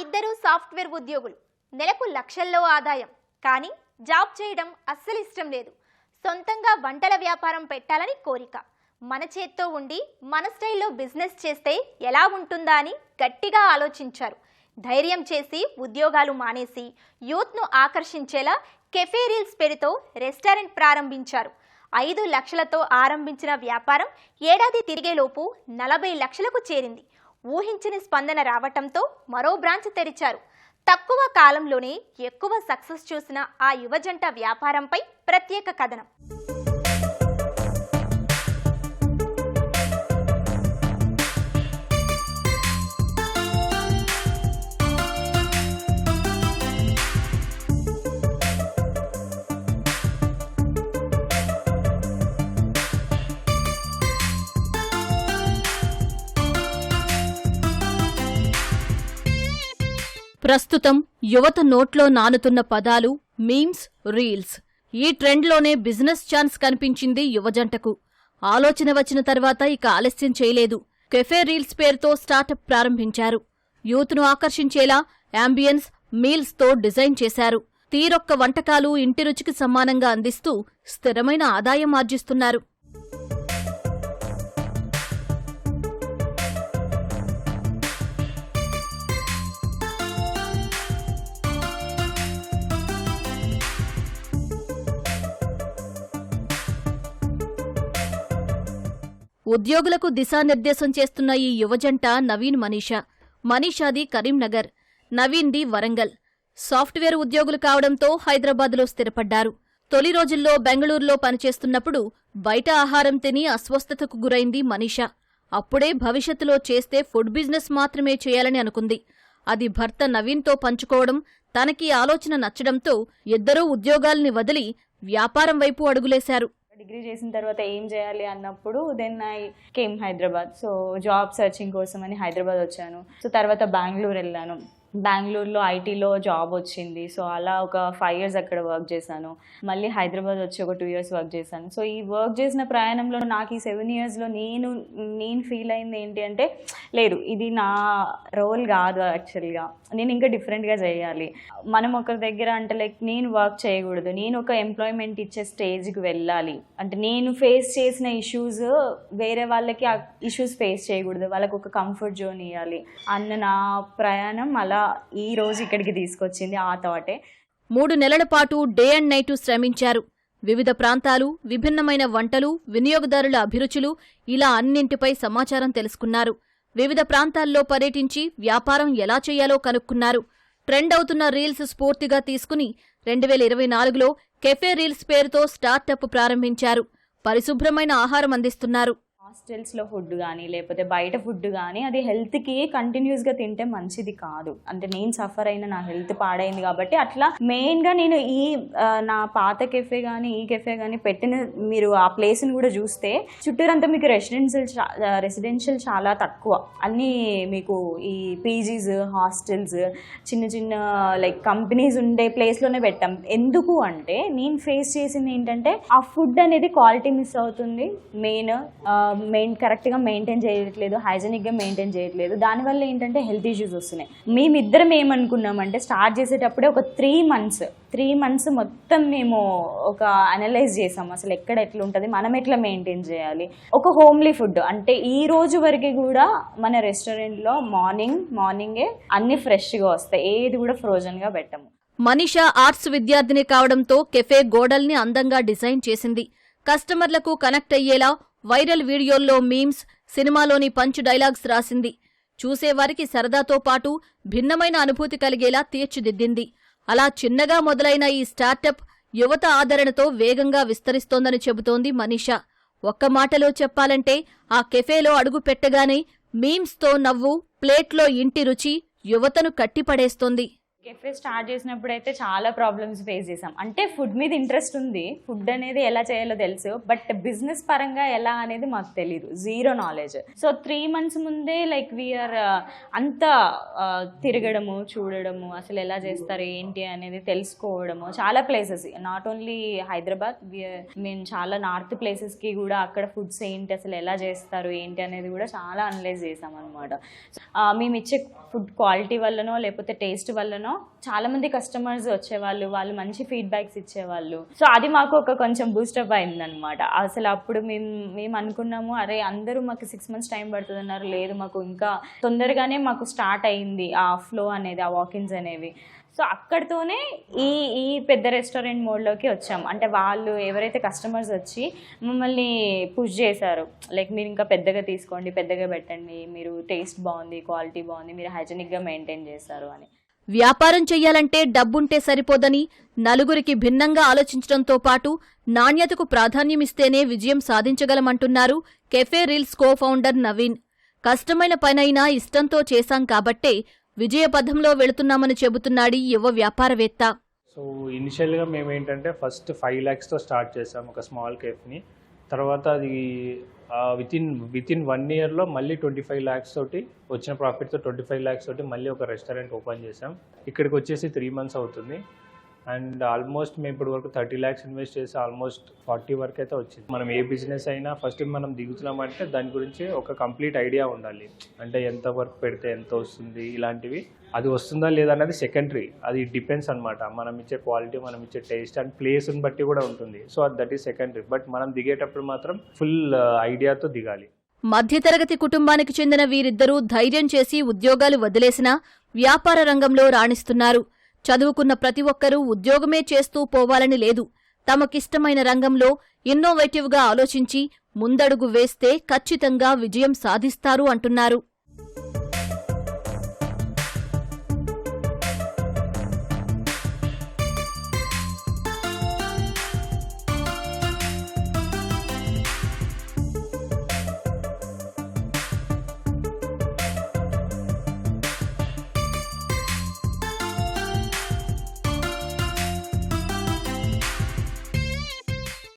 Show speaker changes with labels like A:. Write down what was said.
A: ఇద్దరు సాఫ్ట్వేర్ ఉద్యోగులు. నెలకు లక్షల్లో ఆదాయం. కానీ జాబ్ చేయడం అస్సలు ఇష్టం లేదు. సొంతంగా వంటల వ్యాపారం పెట్టాలని కోరిక. మన చేత్తో ఉండి మన స్టైల్లో బిజినెస్ చేస్తే ఎలా ఉంటుందా అని గట్టిగా ఆలోచించారు. ధైర్యం చేసి ఉద్యోగాలు మానేసి యూత్ను ఆకర్షించేలా కెఫే రీల్స్ పేరుతో రెస్టారెంట్ ప్రారంభించారు. ఐదు లక్షలతో ఆరంభించిన వ్యాపారం ఏడాది తిరిగేలోపు నలభై లక్షలకు చేరింది. ఊహించని స్పందన రావటంతో మరో బ్రాంచ్ తెరిచారు. తక్కువ కాలంలోనే ఎక్కువ సక్సెస్ చూసిన ఆ యువజంట వ్యాపారంపై ప్రత్యేక కథనం.
B: ప్రస్తుతం యువత నోట్లో నానుతున్న పదాలు మీమ్స్ రీల్స్. ఈ ట్రెండ్లోనే బిజినెస్ ఛాన్స్ కనిపించింది యువజంటకు. ఆలోచన వచ్చిన తర్వాత ఇక ఆలస్యం చేయలేదు. కెఫే రీల్స్ పేరుతో స్టార్టప్ ప్రారంభించారు. యూత్ను ఆకర్షించేలా యాంబియన్స్ మీల్స్తో డిజైన్ చేశారు. తీరొక్క వంటకాలు ఇంటి రుచికి సమానంగా అందిస్తూ స్థిరమైన ఆదాయం ఆర్జిస్తున్నారు. ఉద్యోగులకు దిశానిర్దేశం చేస్తున్న ఈ యువజంట నవీన్ మనీషా. మనీషాది కరీంనగర్ నవీన్ది వరంగల్. సాఫ్ట్వేర్ ఉద్యోగులు కావడంతో హైదరాబాద్లో స్థిరపడ్డారు. తొలి రోజుల్లో బెంగళూరులో పనిచేస్తున్నప్పుడు బయట ఆహారం తిని అస్వస్థతకు గురైంది మనీషా. అప్పుడే భవిష్యత్తులో చేస్తే ఫుడ్ బిజినెస్ మాత్రమే చేయాలని అనుకుంది. అది భర్త నవీన్తో పంచుకోవడం తనకి ఆలోచన నచ్చడంతో ఇద్దరూ ఉద్యోగాల్ని వదిలి వ్యాపారం వైపు అడుగులేశారు.
C: డిగ్రీ చేసిన తర్వాత ఏం చేయాలి అన్నప్పుడు then I came Hyderabad so job searching కోసం అని హైదరాబాద్ వచ్చాను. సో తర్వాత బెంగళూరు వెళ్ళాను. బెంగళూరులో ఐటీలో జాబ్ వచ్చింది. సో అలా ఒక ఫైవ్ ఇయర్స్ అక్కడ వర్క్ చేశాను. మళ్ళీ హైదరాబాద్ వచ్చి ఒక టూ ఇయర్స్ వర్క్ చేశాను. సో ఈ వర్క్ చేసిన ప్రయాణంలో నాకు ఈ సెవెన్ ఇయర్స్లో నేను నేను ఫీల్ అయింది ఏంటి అంటే లేదు ఇది నా రోల్ కాదు యాక్చువల్గా నేను ఇంకా డిఫరెంట్గా చేయాలి. మనం ఒకరి దగ్గర అంటే లైక్ నేను వర్క్ చేయకూడదు. నేను ఒక ఎంప్లాయ్మెంట్ ఇచ్చే స్టేజ్కి వెళ్ళాలి. అంటే నేను ఫేస్ చేసిన ఇష్యూస్ వేరే వాళ్ళకి ఆ ఇష్యూస్ ఫేస్ చేయకూడదు. వాళ్ళకి ఒక కంఫర్ట్ జోన్ ఇవ్వాలి. అన్న నా ప్రయాణం అలా ఈ రోజు ఇక్కడికి తీసుకొచ్చింది ఆ థాటే
B: మూడు నెలల పాటు డే అండ్ నైటు శ్రమించారు. వివిధ ప్రాంతాలు విభిన్నమైన వంటలు వినియోగదారుల అభిరుచులు ఇలా అన్నింటిపై సమాచారం తెలుసుకున్నారు. వివిధ ప్రాంతాల్లో పర్యటించి వ్యాపారం ఎలా చేయాలో కనుక్కున్నారు. ట్రెండ్ అవుతున్న రీల్స్ స్ఫూర్తిగా తీసుకుని రెండు వేల ఇరవై నాలుగులో కెఫే రీల్స్ పేరుతో స్టార్టప్ ప్రారంభించారు. పరిశుభ్రమైన ఆహారం అందిస్తున్నారు.
C: హాస్టల్స్లో ఫుడ్ కానీ లేకపోతే బయట ఫుడ్ కానీ అది హెల్త్కి కంటిన్యూస్గా తింటే మంచిది కాదు. అంటే నేను సఫర్ అయిన నా హెల్త్ పాడైంది కాబట్టి అట్లా మెయిన్గా నేను ఈ నా పాత కెఫే కానీ ఈ కెఫే కానీ పెట్టిన మీరు ఆ ప్లేస్ని కూడా చూస్తే చుట్టూరంతా మీకు రెసిడెన్షియల్ రెసిడెన్షియల్ చాలా తక్కువ. అన్నీ మీకు ఈ పీజీస్ హాస్టల్స్ చిన్న చిన్న లైక్ కంపెనీస్ ఉండే ప్లేస్లోనే పెట్టాం. ఎందుకు అంటే నేను ఫేస్ చేసింది ఏంటంటే ఆ ఫుడ్ అనేది క్వాలిటీ మిస్ అవుతుంది. మెయిన్ మెయిన్ కరెక్ట్గా మెయింటైన్ చేయట్లేదు హైజెనిక్గా మెయింటైన్ చేయట్లేదు. దానివల్ల ఏంటంటే హెల్త్ ఇష్యూస్ వస్తున్నాయి. మేమిద్దరం ఏమనుకున్నామంటే స్టార్ట్ చేసేటప్పుడే ఒక త్రీ మంత్స్ త్రీ మంత్స్ మొత్తం మేము ఒక అనలైజ్ చేసాం. అసలు ఎక్కడ ఎట్లా ఉంటుంది మనం ఎట్లా మెయింటైన్ చేయాలి? ఒక హోమ్లీ ఫుడ్ అంటే ఈ రోజు వరకు కూడా మన రెస్టారెంట్లో మార్నింగ్ మార్నింగే అన్ని ఫ్రెష్గా వస్తాయి. ఏది కూడా ఫ్రోజన్గా పెట్టము.
B: మనిష ఆర్ట్స్ విద్యార్థిని కావడంతో కెఫే గోడల్ని అందంగా డిజైన్ చేసింది. కస్టమర్లకు కనెక్ట్ అయ్యేలా వైరల్ వీడియోల్లో మీమ్స్ సినిమాలోని పంచ్ డైలాగ్స్ రాసింది. చూసేవారికి సరదాతో పాటు భిన్నమైన అనుభూతి కలిగేలా తీర్చిదిద్దింది. అలా చిన్నగా మొదలైన ఈ స్టార్టప్ యువత ఆదరణతో వేగంగా విస్తరిస్తోందని చెబుతోంది మనీషా. ఒక్క మాటలో చెప్పాలంటే ఆ కెఫేలో అడుగు పెట్టగానే మీమ్స్తో నవ్వు ప్లేట్లో ఇంటి రుచి యువతను కట్టిపడేస్తోంది.
C: కెఫే స్టార్ట్ చేసినప్పుడు అయితే చాలా ప్రాబ్లమ్స్ ఫేస్ చేసాం అంటే ఫుడ్ మీద ఇంట్రెస్ట్ ఉంది. ఫుడ్ అనేది ఎలా చేయాలో తెలుసు. బట్ బిజినెస్ పరంగా ఎలా అనేది మాకు తెలియదు zero knowledge so three months ముందే లైక్ వీఆర్ uh, అంతా uh, తిరగడము చూడడము అసలు ఎలా చేస్తారు ఏంటి అనేది తెలుసుకోవడము. చాలా ప్లేసెస్ నాట్ ఓన్లీ హైదరాబాద్ మేము చాలా నార్త్ ప్లేసెస్కి కూడా అక్కడ ఫుడ్స్ ఏంటి అసలు ఎలా చేస్తారు ఏంటి అనేది కూడా చాలా అనలైజ్ చేసాం అనమాట మేము ఇచ్చే ఫుడ్ క్వాలిటీ వల్లనో లేకపోతే టేస్ట్ వల్లనో చాలా మంది కస్టమర్స్ వచ్చేవాళ్ళు వాళ్ళు మంచి ఫీడ్బ్యాక్స్ ఇచ్చేవాళ్ళు. సో అది మాకు ఒక కొంచెం బూస్టప్ అయిందనమాట అసలు అప్పుడు మేము మేము అనుకున్నాము అరే అందరూ మాకు సిక్స్ మంత్స్ టైం పడుతుంది అన్నారు లేదు మాకు ఇంకా తొందరగానే మాకు స్టార్ట్ అయింది ఆ ఫ్లో అనేది ఆ వాకిన్స్ అనేవి. సో అక్కడితోనే ఈ ఈ పెద్ద రెస్టారెంట్ మోడ్లోకి వచ్చాం అంటే వాళ్ళు ఎవరైతే కస్టమర్స్ వచ్చి మమ్మల్ని పుష్ చేశారు లైక్ మీరు ఇంకా పెద్దగా తీసుకోండి పెద్దగా పెట్టండి మీరు టేస్ట్ బాగుంది క్వాలిటీ బాగుంది మీరు హైజెనిక్గా మెయింటైన్ చేస్తారు అని.
B: వ్యాపారం చెయ్యాలంటే డబ్బుంటే సరిపోదని నలుగురికి భిన్నంగా ఆలోచించడంతో పాటు నాణ్యతకు ప్రాధాన్యమిస్తేనే విజయం సాధించగలమంటున్నారు Cafe Reels co founder Naveen. కష్టమైన పనైనా ఇష్టంతో చేశాం కాబట్టే విజయపథంలో వెళుతున్నామని చెబుతున్నాడు యువ వ్యాపారవేత్త.
D: సో ఇనిషియల్గా మేము ఏంటంటే ఫస్ట్ ఫైవ్ ల్యాక్స్తో స్టార్ట్ చేసాం ఒక స్మాల్ కేఫ్ని. తర్వాత అది with in with in one ఇయర్లో మళ్ళీ ట్వంటీ ఫైవ్ ల్యాక్స్ తోటి వచ్చిన ప్రాఫిట్తో ట్వంటీ ఫైవ్ ల్యాక్స్ తోటి మళ్ళీ ఒక రెస్టారెంట్ ఓపెన్ చేసాం ఇక్కడికి వచ్చేసి త్రీ మంత్స్ అవుతుంది. అండ్ ఆల్మోస్ట్ మేము ఇప్పుడు వరకు థర్టీ ల్యాక్స్ ఇన్వెస్ట్ చేసి ఆల్మోస్ట్ ఫార్టీ వరకు అయితే వచ్చింది. మనం ఏ బిజినెస్ అయినా ఫస్ట్ మనం దిగుతున్నామంటే దాని గురించి ఒక కంప్లీట్ ఐడియా ఉండాలి. అంటే ఎంత వర్క్ పెడితే ఎంత వస్తుంది ఇలాంటివి. అది వస్తుందా లేదా అనేది సెకండరీ. అది డిపెండ్స్ అనమాట మనం ఇచ్చే క్వాలిటీ మనం ఇచ్చే టేస్ట్ అండ్ ప్లేస్ని బట్టి కూడా ఉంటుంది. So that is secondary. But మనం దిగేటప్పుడు మాత్రం ఫుల్ ఐడియాతో దిగాలి.
B: మధ్యతరగతి కుటుంబానికి చెందిన వీరిద్దరూ ధైర్యం చేసి ఉద్యోగాలు వదిలేసినా వ్యాపార రంగంలో రాణిస్తున్నారు. చదువుకున్న ప్రతి ఒక్కరూ ఉద్యోగమే చేస్తూ పోవాలని లేదు. తమకిష్టమైన రంగంలో ఇన్నోవేటివ్గా ఆలోచించి ముందడుగు వేస్తే ఖచ్చితంగా విజయం సాధిస్తారు అంటున్నారు.